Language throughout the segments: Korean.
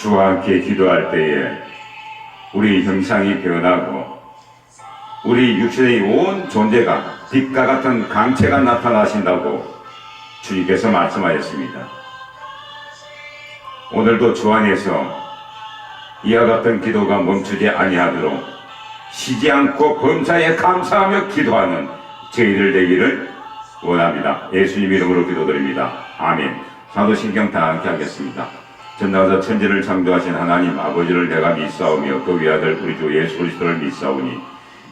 주와 함께 기도할 때에 우리 형상이 변하고 우리 육신의 온 존재가 빛과 같은 강체가 나타나신다고 주님께서 말씀하셨습니다. 오늘도 주 안에서 이와 같은 기도가 멈추지 아니하도록 쉬지 않고 범사에 감사하며 기도하는 저희들 되기를 원합니다. 예수님 이름으로 기도드립니다. 아멘. 사도신경 다 함께 하겠습니다. 전나가서 천지를 창조하신 하나님 아버지를 내가 믿사오며 그 위아들 우리 주 예수 그리스도를 믿사오니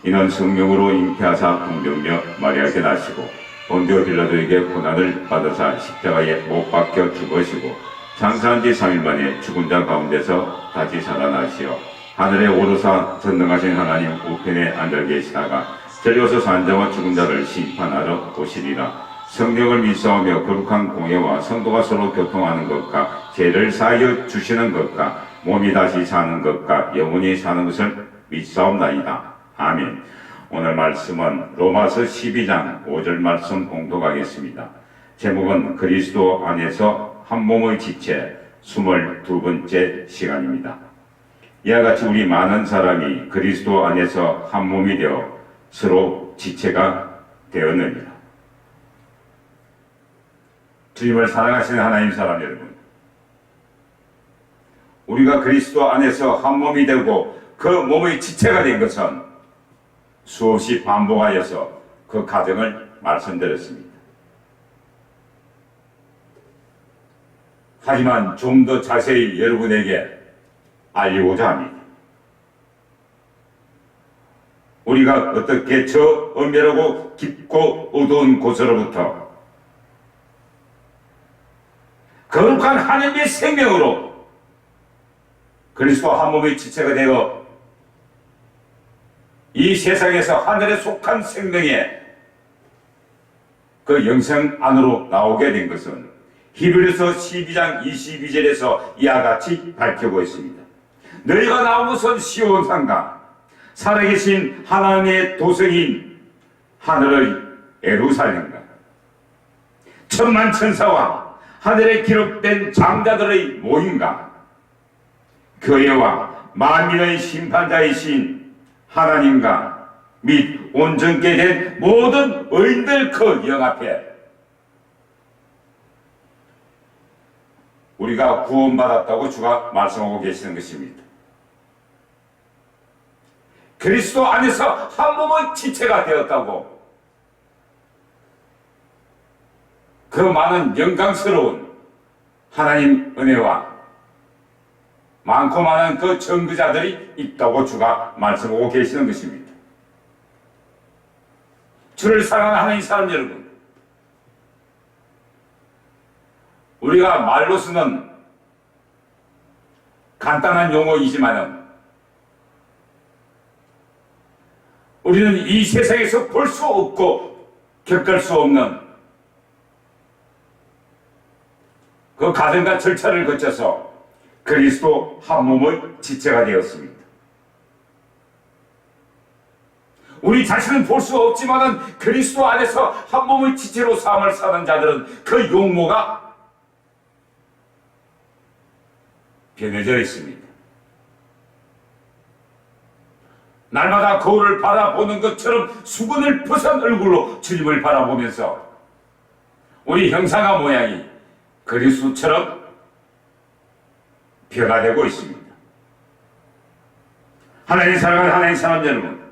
이는 성령으로 잉태하사 공병녀 마리아에게 나시고 본디오 빌라도에게 고난을 받으사 십자가에 못 박혀 죽으시고 장사한 지 3일 만에 죽은 자 가운데서 다시 살아나시어 하늘에 오르사 전능하신 하나님 우편에 앉아 계시다가 저리어서 산자와 죽은 자를 심판하러 오시리라. 성령을 믿사오며 거룩한 공예와 성도가 서로 교통하는 것과 죄를 사하여 주시는 것과 몸이 다시 사는 것과 영원히 사는 것을 믿사옵나이다. 아멘. 오늘 말씀은 로마서 12장 5절 말씀 공독하겠습니다. 제목은 그리스도 안에서 한 몸의 지체 22번째 시간입니다. 이와 같이 우리 많은 사람이 그리스도 안에서 한 몸이 되어 서로 지체가 되었느니라. 주님을 사랑하시는 하나님 사람 여러분. 우리가 그리스도 안에서 한 몸이 되고 그 몸의 지체가 된 것은 수없이 반복하여서 그 과정을 말씀드렸습니다. 하지만 좀 더 자세히 여러분에게 알리고자 합니다. 우리가 어떻게 저 엄밀하고 깊고 어두운 곳으로부터 거룩한 하나님의 생명으로 그리스도 한 몸의 지체가 되어 이 세상에서 하늘에 속한 생명의 그 영생 안으로 나오게 된 것은 히브리서 12장 22절에서 이와 같이 밝히고 있습니다. 너희가 나온 것은 시온 상가 살아계신 하나님의 도성인 하늘의 에루살렘과 천만 천사와 하늘에 기록된 장자들의 모임과 교회와 만민의 심판자이신 하나님과 및 온전케 된 모든 의인들 그 영 앞에 우리가 구원받았다고 주가 말씀하고 계시는 것입니다. 그리스도 안에서 한 몸의 지체가 되었다고 그 많은 영광스러운 하나님 은혜와 많고 많은 그 정거자들이 있다고 주가 말씀하고 계시는 것입니다. 주를 사랑하는 사람 여러분, 우리가 말로 쓰는 간단한 용어이지만은 우리는 이 세상에서 볼 수 없고 겪을 수 없는 그 과정과 절차를 거쳐서 그리스도 한 몸의 지체가 되었습니다. 우리 자신은 볼 수 없지만은 그리스도 안에서 한 몸의 지체로 삶을 사는 자들은 그 용모가 변해져 있습니다. 날마다 거울을 바라보는 것처럼 수건을 벗은 얼굴로 주님을 바라보면서 우리 형상과 모양이 그리스도처럼 변화되고 있습니다. 하나님 사랑하는 하나님 사람 여러분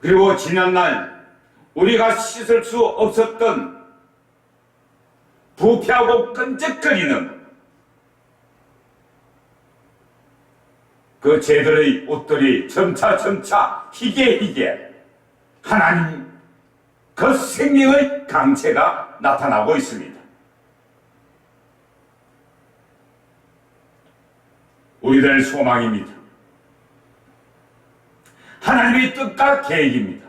그리고 지난날 우리가 씻을 수 없었던 부패하고 끈적거리는 그 죄들의 옷들이 점차 점차 희게 희게 하나님 그 생명의 강체가 나타나고 있습니다. 우리들 소망입니다. 하나님의 뜻과 계획입니다.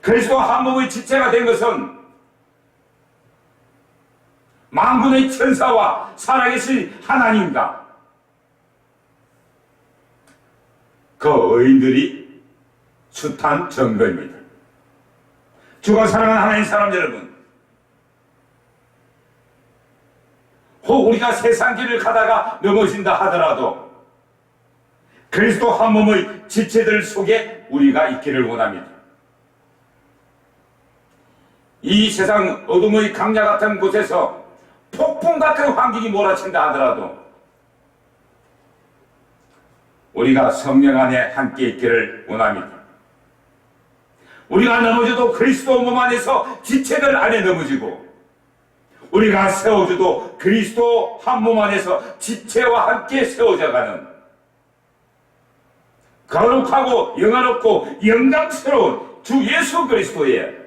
그리스도 한 몸의 지체가 된 것은 만군의 천사와 살아계신 하나님과 그 의인들이 숱한 증거입니다. 주가 사랑하는 하나님 사람 여러분, 혹 우리가 세상 길을 가다가 넘어진다 하더라도 그리스도 한 몸의 지체들 속에 우리가 있기를 원합니다. 이 세상 어둠의 강야 같은 곳에서 폭풍 같은 환경이 몰아친다 하더라도 우리가 성령 안에 함께 있기를 원합니다. 우리가 넘어져도 그리스도 몸 안에서 지체들 안에 넘어지고 우리가 세워져도 그리스도 한 몸 안에서 지체와 함께 세워져가는 거룩하고 영화롭고 영광스러운 주 예수 그리스도의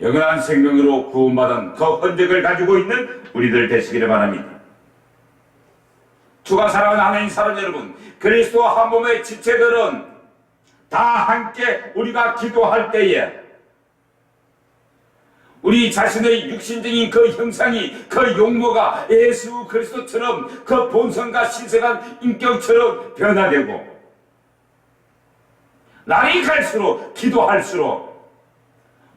영원한 생명으로 구원받은 그 흔적을 가지고 있는 우리들 되시기를 바랍니다. 주가 사랑하는 하나님 사람 여러분, 그리스도 한 몸의 지체들은 다 함께 우리가 기도할 때에 우리 자신의 육신적인 그 형상이 그 용모가 예수 그리스도처럼 그 본성과 신성한 인격처럼 변화되고 날이 갈수록 기도할수록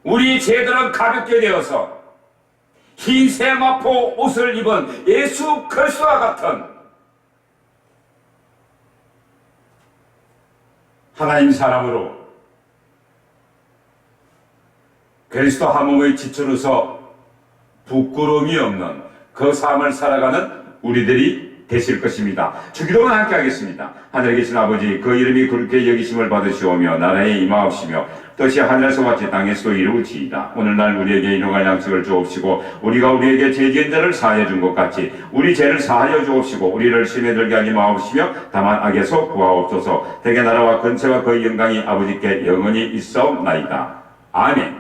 우리 죄들은 가볍게 되어서 흰 세마포 옷을 입은 예수 그리스도와 같은 하나님 사람으로 그리스도 한 몸의 지체로서 부끄러움이 없는 그 삶을 살아가는 우리들이 되실 것입니다. 주기도문 함께 하겠습니다. 하늘에 계신 아버지 그 이름이 그렇게 여기심을 받으시오며 나라에 임하옵시며 뜻이 하늘에서 같이 땅에서도 이루어지이다. 오늘날 우리에게 일용할 양식을 주옵시고 우리가 우리에게 죄지은 자를 사하여 준 것 같이 우리 죄를 사하여 주옵시고 우리를 심에 들게 하지 마옵시며 다만 악에서 구하옵소서 대개 나라와 근세와 그 영광이 아버지께 영원히 있사옵나이다. 아멘